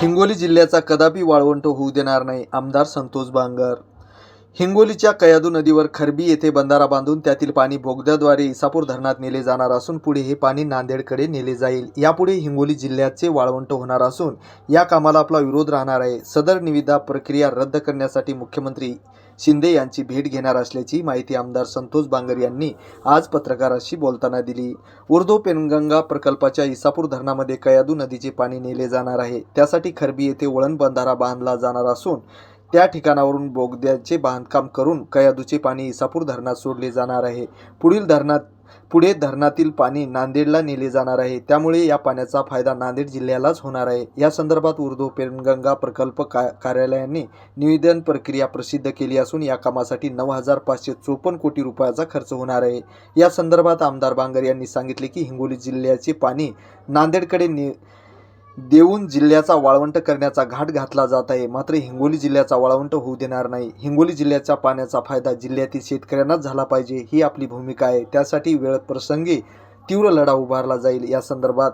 हिंगोली जिल्ह्याचा कदापि वाळवंट होऊ देणार नाही आमदार संतोष बांगर हिंगोलीच्या कयादू नदीवर खरबी येथे बंधारा बांधून त्यातील पाणी बोगद्याद्वारे इसापूर धरणात नेले जाणार असून पुढे हे पाणी नांदेडकडे नेले जाईल. यापुढे हिंगोली जिल्ह्याचे वाळवंट होणार असून या कामाला आपला विरोध राहणार आहे. सदर निविदा प्रक्रिया रद्द करण्यासाठी मुख्यमंत्री शिंदे यांची भेट घेणार असल्याची माहिती आमदार संतोष बांगर यांनी आज पत्रकारांशी बोलताना दिली. उर्दू पेनगंगा प्रकल्पाच्या इसापूर धरणामध्ये कयादू नदीचे पाणी नेले जाणार आहे. त्यासाठी खरबी येथे वळण बंधारा बांधला जाणार असून त्या ठिकाणावरून बोगद्याचे बांधकाम करून कयादूचे पाणी इसापूर धरणात सोडले जाणार आहे. पुढील धरणात पुढे धरणातील पाणी नांदेडला नेले जाणार आहे. त्यामुळे या पाण्याचा फायदा नांदेड जिल्ह्यालाच होणार आहे. या संदर्भात उर्दू पेनगंगा प्रकल्प का कार्यालयाने निवेदन प्रक्रिया प्रसिद्ध केली असून या कामासाठी नऊ हजार पाचशे चोपन्न कोटी रुपयाचा खर्च होणार आहे. या संदर्भात आमदार बांगर यांनी सांगितले की हिंगोली जिल्ह्याचे पाणी नांदेडकडे ने देऊन जिल्ह्याचा वाळवंट करण्याचा घाट घातला जात आहे. मात्र हिंगोली जिल्ह्याचा वाळवंट होऊ देणार नाही. हिंगोली जिल्ह्याच्या पाण्याचा फायदा जिल्ह्यातील शेतकऱ्यांनाच झाला पाहिजे ही आपली भूमिका आहे. त्यासाठी वेळ प्रसंगी तीव्र लढा उभारला जाईल. या संदर्भात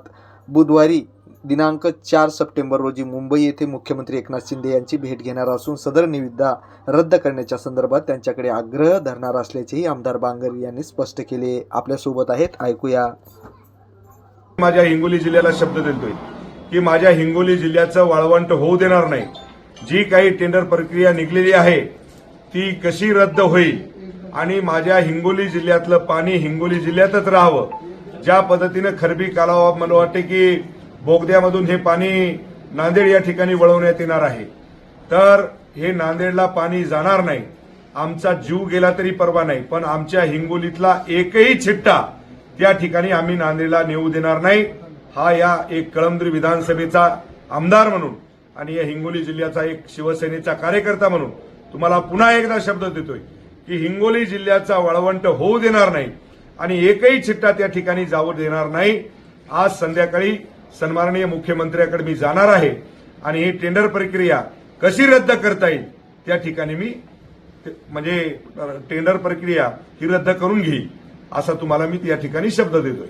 बुधवारी दिनांक चार सप्टेंबर रोजी मुंबई येथे मुख्यमंत्री एकनाथ शिंदे यांची भेट घेणार असून सदर निविदा रद्द करण्याच्या संदर्भात त्यांच्याकडे आग्रह धरणार असल्याचेही आमदार बांगर यांनी स्पष्ट केले. आपल्यासोबत आहेत. ऐकूया. माझ्या हिंगोली जिल्ह्याला शब्द देतोय. की माझ्या हिंगोली जिल्ह्याचं वाळवंट होऊ देणार नाही. जी काही टेंडर प्रक्रिया निघलेली आहे ती कशी रद्द होईल? आणि माझ्या हिंगोली जिल्ह्यातलं पाणी हिंगोली जिल्ह्यातच राहावं. ज्या पद्धतीनं खरबी कालावा मला वाटते की बोगद्यामधून हे पाणी नांदेड या ठिकाणी वळवण्यात येणार आहे. तर हे नांदेडला पाणी जाणार नाही. आमचा जीव गेला तरी परवा नाही. पण आमच्या हिंगोलीतला एकही छिट्टा त्या ठिकाणी आम्ही नांदेडला नेऊ देणार नाही. हा या एक कळमद्री विधानसभेचा आमदार म्हणून आणि या हिंगोली जिल्ह्याचा एक शिवसेनेचा कार्यकर्ता म्हणून तुम्हाला पुन्हा एकदा शब्द देतोय की हिंगोली जिल्ह्याचा वळवंट होऊ देणार नाही आणि एकही छिट्टा त्या ठिकाणी जाऊ देणार नाही. आज संध्याकाळी सन्माननीय मुख्यमंत्र्याकडे मी जाणार आहे आणि ही टेंडर प्रक्रिया कशी रद्द करता येईल त्या ठिकाणी मी म्हणजे टेंडर प्रक्रिया ही रद्द करून घेईल असा तुम्हाला मी या ठिकाणी शब्द देतोय.